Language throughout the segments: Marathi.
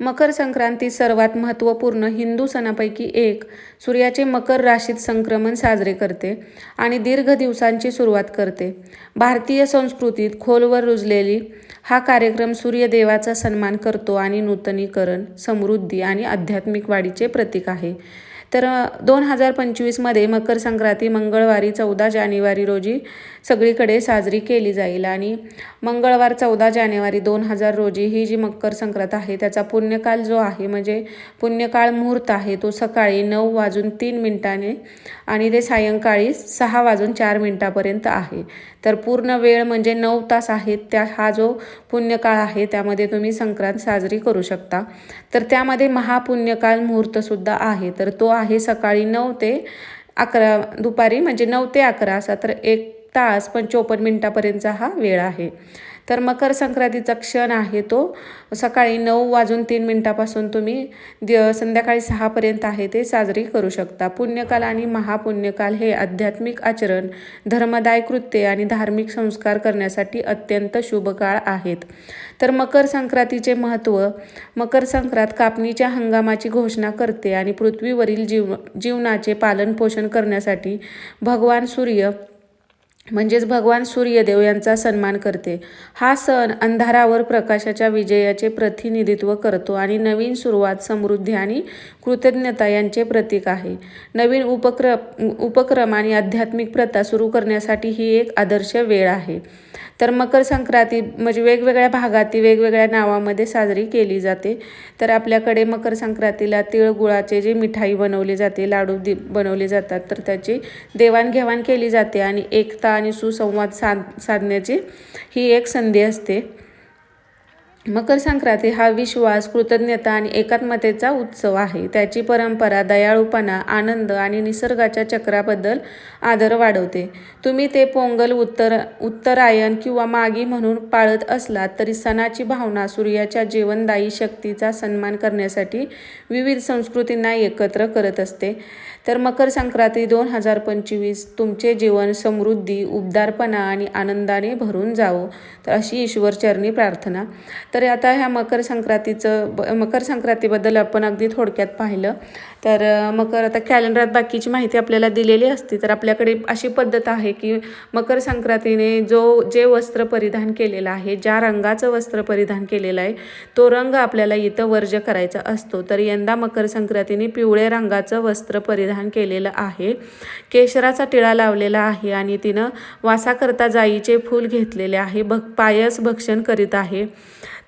मकर संक्रांती सर्वात महत्त्वपूर्ण हिंदू सणापैकी एक. सूर्याचे मकर राशीत संक्रमण साजरे करते आणि दीर्घ दिवसांची सुरुवात करते. भारतीय संस्कृतीत खोलवर रुजलेली हा कार्यक्रम सूर्यदेवाचा सन्मान करतो आणि नूतनीकरण समृद्धी आणि आध्यात्मिक वाढीचे प्रतीक आहे. तर दोन हजार पंचवीसमध्ये मकर संक्रांती मंगळवारी चौदा जानेवारी रोजी सगळीकडे साजरी केली जाईल आणि मंगळवार चौदा जानेवारी दोन हजार रोजी ही जी मकर संक्रांत आहे त्याचा पुण्यकाल जो आहे म्हणजे पुण्यकाळ मुहूर्त आहे तो सकाळी नऊ वाजून तीन मिनिटाने आणि ते सायंकाळी सहा वाजून चार मिनिटापर्यंत आहे. तर पूर्ण वेळ म्हणजे नऊ तास आहेत त्या हा जो पुण्यकाळ आहे त्यामध्ये तुम्ही संक्रांत साजरी करू शकता. तर त्यामध्ये महापुण्यकाल मुहूर्तसुद्धा आहे तर तो आहे सकाळी नऊ ते अकरा दुपारी म्हणजे नऊ ते अकरा असा तर एक तास पण चोपन्न मिनटापर्यंतचा हा वेळ आहे. तर मकर संक्रांतीचा क्षण आहे तो. सकाळी नऊ वाजून तीन मिनटापासून तुम्ही द संध्याकाळी सहापर्यंत आहे ते साजरी करू शकता. पुण्यकाल आणि महापुण्यकाल हे आध्यात्मिक आचरण धर्मदाय कृत्ये आणि धार्मिक संस्कार करण्यासाठी अत्यंत शुभ काळ आहेत. तर मकर संक्रांतीचे महत्त्व मकर संक्रांत कापणीच्या हंगामाची घोषणा करते आणि पृथ्वीवरील जीव जीवनाचे पालनपोषण करण्यासाठी भगवान सूर्य म्हणजेच भगवान सूर्यदेव यांचा सन्मान करते. हा सण अंधारावर प्रकाशाच्या विजयाचे प्रतिनिधित्व करतो आणि नवीन सुरुवात समृद्धी आणि कृतज्ञता यांचे प्रतीक आहे. नवीन उपक्र उपक्रम आणि आध्यात्मिक प्रथा सुरू करण्यासाठी ही एक आदर्श वेळ आहे. तर मकर संक्रांती म्हणजे वेगवेगळ्या भागात ती वेगवेगळ्या नावामध्ये साजरी केली जाते. तर आपल्याकडे मकर संक्रांतीला तिळगुळाचे जे मिठाई बनवली जाते लाडू दि बनवले जातात तर त्याची देवाणघेवाण केली जाते आणि एकता आणि सुसंवाद साध साधण्याची ही एक संधी असते. मकर संक्रांती हा विश्वास कृतज्ञता आणि एकात्मतेचा उत्सव आहे. त्याची परंपरा दयाळूपणा आनंद आणि निसर्गाच्या चक्राबद्दल आदर वाढवते. तुम्ही ते पोंगल उत्तर उत्तरायण किंवा मागी म्हणून पाळत असलात तरी सणाची भावना सूर्याच्या जीवनदायी शक्तीचा सन्मान करण्यासाठी विविध संस्कृतींना एकत्र करत असते. तर मकर संक्रांती दोन हजार पंचवीस तुमचे जीवन समृद्धी उबदारपणा आणि आनंदाने भरून जावो तर अशी ईश्वरचरणी प्रार्थना. तर आता ह्या मकर संक्रांतीचं ब मकर संक्रांतीबद्दल आपण अगदी थोडक्यात पाहिलं. तर मकर आता कॅलेंडरात बाकीची माहिती आपल्याला दिलेली असते तर आपल्याकडे अशी पद्धत आहे की मकर संक्रांतीने जो जे वस्त्र परिधान केलेलं आहे ज्या रंगाचं वस्त्र परिधान केलेलं आहे तो रंग आपल्याला इथं वर्ज करायचा असतो. तर यंदा मकर संक्रांतीने पिवळ्या रंगाचं वस्त्र परिधान केलेलं आहे. केशराचा टिळा लावलेला आहे आणि तिनं वासाकरता जाईचे फूल घेतलेले आहे. भक् पायस भक्षण करीत आहे.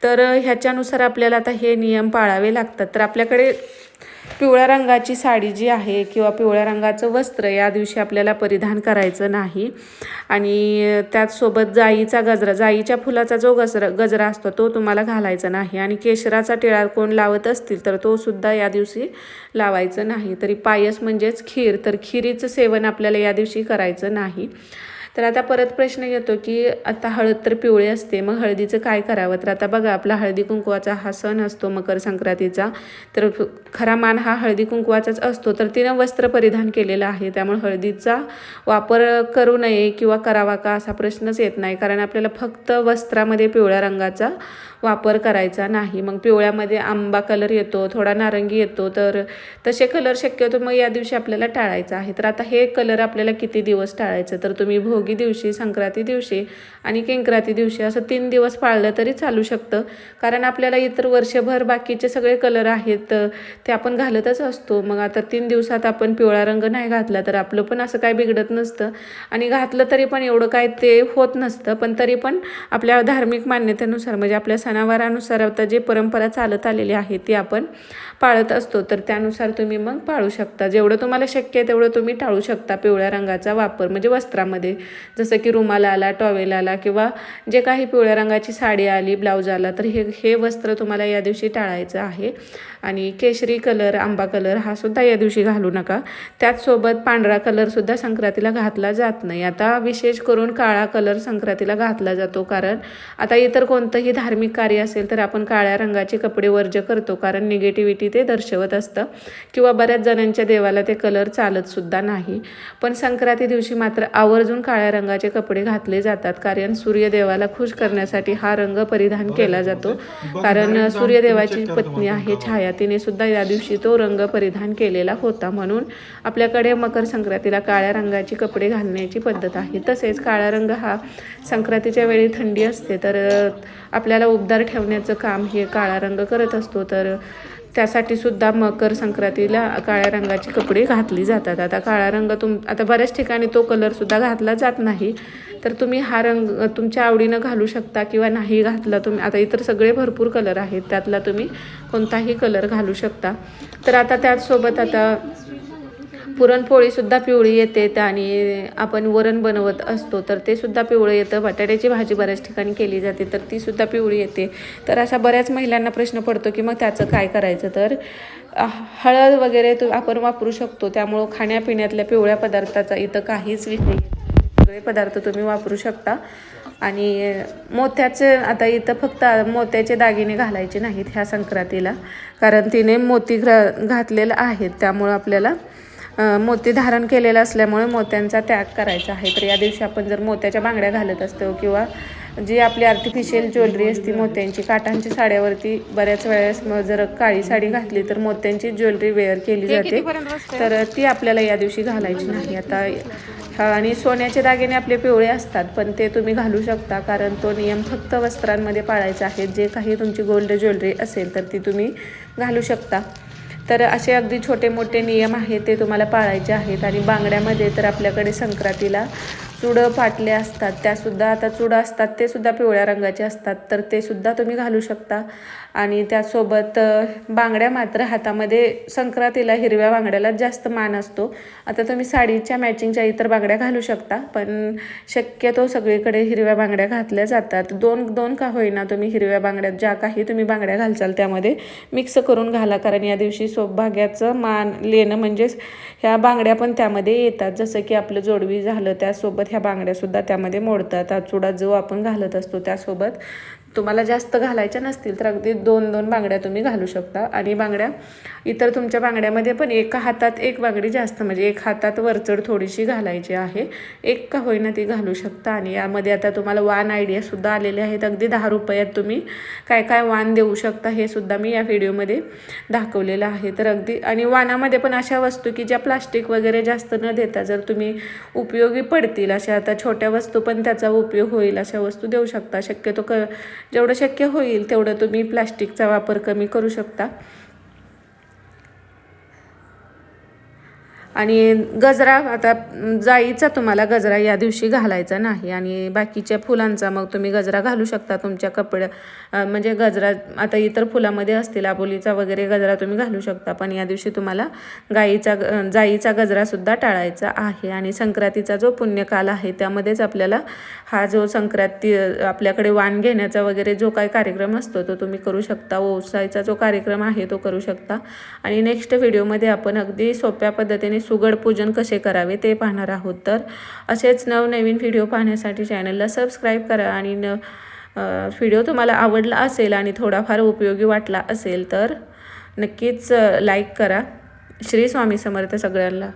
तर ह्याच्यानुसार आपल्याला आता हे नियम पाळावे लागतात. तर आपल्याकडे पिवळ्या रंगाची साडी जी आहे किंवा पिवळ्या रंगाचं वस्त्र या दिवशी आपल्याला परिधान करायचं नाही. आणि त्याचसोबत जाईचा गजरा जाईच्या फुलाचा जो गजरा गजरा असतो तो तुम्हाला घालायचा नाही. आणि केशराचा टिळा कोण लावत असतील तर तो सुद्धा या दिवशी लावायचं नाही. तरी पायस म्हणजेच खीर तर खिरीचं सेवन आपल्याला या दिवशी करायचं नाही. तर आता परत प्रश्न येतो की आता हळद तर पिवळी असते मग हळदीचं काय करावं? तर आता बघा आपला हळदी कुंकवाचा हा सण असतो मकर संक्रांतीचा. तर खरा मान हा हळदी कुंकवाचाच असतो. तर तिनं वस्त्र परिधान केलेलं आहे त्यामुळे हळदीचा वापर करू नये किंवा करावा का असा प्रश्नच येत नाही. कारण आपल्याला फक्त वस्त्रामध्ये पिवळ्या रंगाचा वापर करायचा नाही. मग पिवळ्यामध्ये आंबा कलर येतो थोडा नारंगी येतो तर तसे कलर शक्यतो मग या दिवशी आपल्याला टाळायचा आहे तर आता हे कलर आपल्याला किती दिवस टाळायचं? तर तुम्ही भोगी दिवशी संक्रांती दिवशी आणि किंक्रांती दिवशी असं तीन दिवस पाळलं तरी चालू शकतं. कारण आपल्याला इतर वर्षभर बाकीचे सगळे कलर आहेत ते आपण घालतच असतो. मग आता तीन दिवसात आपण पिवळा रंग नाही घातला तर आपलं पण असं काय बिघडत नसतं. आणि घातलं तरी पण एवढं काय ते होत नसतं. पण तरी पण आपल्या धार्मिक मान्यतेनुसार म्हणजे आपल्या सणावारानुसार आता जे परंपरा चालत आलेली आहे ती आपण पाळत असतो. तर त्यानुसार तुम्ही मग पाळू शकता. जेवढं तुम्हाला शक्य आहे तेवढं तुम्ही टाळू शकता पिवळ्या रंगाचा वापर. म्हणजे वस्त्रामध्ये. जसं की रुमाल आला टॉवेल आला किंवा जे काही पिवळ्या रंगाची साडी आली ब्लाऊज आला तर हे हे वस्त्र तुम्हाला या दिवशी टाळायचं आहे. आणि केशरी कलर आंबा कलर हा सुद्धा या दिवशी घालू नका. त्याचसोबत पांढरा कलरसुद्धा संक्रांतीला घातला जात नाही. आता विशेष करून काळा कलर संक्रांतीला घातला जातो. कारण आता इतर कोणतंही धार्मिक कार्य असेल तर आपण काळ्या रंगाचे कपडे वर्ज करतो कारण निगेटिव्हिटी ते दर्शवत असतं. किंवा बऱ्याच जणांच्या देवाला ते कलर चालत सुद्धा नाही. पण संक्रांती दिवशी मात्र आवर्जून काळ्या रंगाचे कपडे घातले जातात कारण सूर्यदेवाला खुश करण्यासाठी हा रंग परिधान केला जातो. कारण सूर्यदेवाची पत्नी आहे छाया तिने सुद्धा या दिवशी तो रंग परिधान केलेला होता. म्हणून आपल्याकडे मकर संक्रांतीला काळ्या रंगाची कपडे घालण्याची पद्धत आहे. तसेच काळा रंग हा संक्रांतीच्या वेळी थंडी असते तर आपल्याला उबदार ठेवण्याचं काम हे काळा रंग करत असतो तर त्यासाठी सुद्धा मकर संक्रांतीला काळ्या रंगाची कपडे घातली जातात. आता काळा रंग तुम आता बऱ्याच ठिकाणी तो कलरसुद्धा घातला जात नाही. तर तुम्ही हा रंग तुमच्या आवडीनं घालू शकता किंवा नाही घातला तुम्ही आता इतर सगळे भरपूर कलर आहेत त्यातला तुम्ही कोणताही कलर घालू शकता. तर आता त्याचसोबत आता पुरणपोळीसुद्धा पिवळी येते आणि आपण वरण बनवत असतो तर ते सुद्धा पिवळं येतं. बटाट्याची भाजी बऱ्याच ठिकाणी केली जाते तर ती सुद्धा पिवळी येते. तर अशा बऱ्याच महिलांना प्रश्न पडतो की मग त्याचं काय करायचं? तर हळद वगैरे तो आपण वापरू शकतो त्यामुळं खाण्यापिण्यातल्या पिवळ्या पदार्थाचा इथं काहीच विषय सगळे पदार्थ तुम्ही वापरू शकता. आणि मोत्याचे आता इथं फक्त मोत्याचे दागिने घालायचे नाहीत ह्या संक्रांतीला कारण तिने मोती घा घातलेलं आहेत त्यामुळं आपल्याला मोती धारण केलेलं असल्यामुळे मोत्यांचा त्याग करायचा आहे. तर या दिवशी आपण जर मोत्याच्या बांगड्या घालत असतो किंवा जी आपली आर्टिफिशियल ज्वेलरी असते मोत्यांची काठांची साड्यावरती बऱ्याच वेळेस जर काळी साडी घातली तर मोत्यांची ज्वेलरी वेअर केली जाते. तर ती आपल्याला या दिवशी घालायची नाही. आता आणि सोन्याचे दागिने आपले पिवळे असतात पण ते तुम्ही घालू शकता कारण तो नियम फक्त वस्त्रांमध्ये पाळायचा आहे. जे काही तुमची गोल्ड ज्वेलरी असेल तर ती तुम्ही घालू शकता. तर असे अगदी छोटे मोठे नियम आहेत ते तुम्हाला पाळायचे आहेत. आणि बांगड्यामध्ये तर आपल्याकडे संक्रांतीला चुडं फाटले असतात त्यासुद्धा आता चुडं असतात ते सुद्धा पिवळ्या रंगाचे असतात तर ते सुद्धा तुम्ही घालू शकता. आणि त्यासोबत बांगड्या मात्र हातामध्ये संक्रांतीला हिरव्या बांगड्याला जास्त मान असतो. आता तुम्ही साडीच्या मॅचिंगच्या इतर बांगड्या घालू शकता पण शक्यतो सगळीकडे हिरव्या बांगड्या घातल्या जातात. दोन दोन का होईना तुम्ही हिरव्या बांगड्यात ज्या काही तुम्ही बांगड्या घालचाल त्यामध्ये मिक्स करून घाला कारण या दिवशी सौभाग्याचं मान लेणं म्हणजेच ह्या बांगड्या पण त्यामध्ये येतात. जसं की आपलं जोडवी झालं त्यासोबत ह्या बांगड्यासुद्धा त्यामध्ये मोडतात. हा चुडा जो आपण घालत असतो त्यासोबत तुम्हाला जास्त घालायच्या नसतील तर अगदी दोन दोन बांगड्या तुम्ही घालू शकता. आणि बांगड्या इतर तुमच्या बांगड्यामध्ये पण एका हातात एक बांगडी जास्त म्हणजे एक हातात वरचढ थोडीशी घालायची आहे. एक का होईना ती घालू शकता. आणि यामध्ये आता तुम्हाला वान आयडियासुद्धा आलेले आहेत. अगदी दहा रुपयात तुम्ही काय काय वान देऊ शकता हे सुद्धा मी या व्हिडिओमध्ये दाखवलेलं आहे. तर अगदी आणि वानामध्ये पण अशा वस्तू की ज्या प्लास्टिक वगैरे जास्त न देता जर तुम्ही उपयोगी पडतील अशा आता छोट्या वस्तू पण त्याचा उपयोग होईल अशा वस्तू देऊ शकता. शक्यतो क जेवढं शक्य होईल तेवढं तुम्ही प्लास्टिकचा वापर कमी करू शकता. आणि गजरा आता जाईचा तुम्हाला गजरा या दिवशी घालायचा नाही आणि बाकीच्या फुलांचा मग तुम्ही गजरा घालू शकता तुमच्या कपड्या म्हणजे गजरा आता इतर फुलामध्ये असतील आबोलीचा वगैरे गजरा तुम्ही घालू शकता पण या दिवशी तुम्हाला गाईचा ग- जाईचा गजरासुद्धा टाळायचा आहे आणि संक्रांतीचा जो पुण्यकाल आहे त्यामध्येच आपल्याला हा जो संक्रांती आपल्याकडे वाण घेण्याचा वगैरे जो काही कार्यक्रम असतो तो तुम्ही करू शकता ओसायचा जो कार्यक्रम आहे तो करू शकता आणि नेक्स्ट व्हिडिओमध्ये आपण अगदी सोप्या पद्धतीने सुगड पूजन कसे करावे ते पाहणार आहोत. तर असेच नवनवीन व्हिडिओ पाहण्यासाठी चॅनलला सबस्क्राईब करा आणि न व्हिडिओ तुम्हाला आवडला असेल आणि थोडाफार उपयोगी वाटला असेल तर नक्कीच लाईक करा. श्री स्वामी समर्थ सगळ्यांना.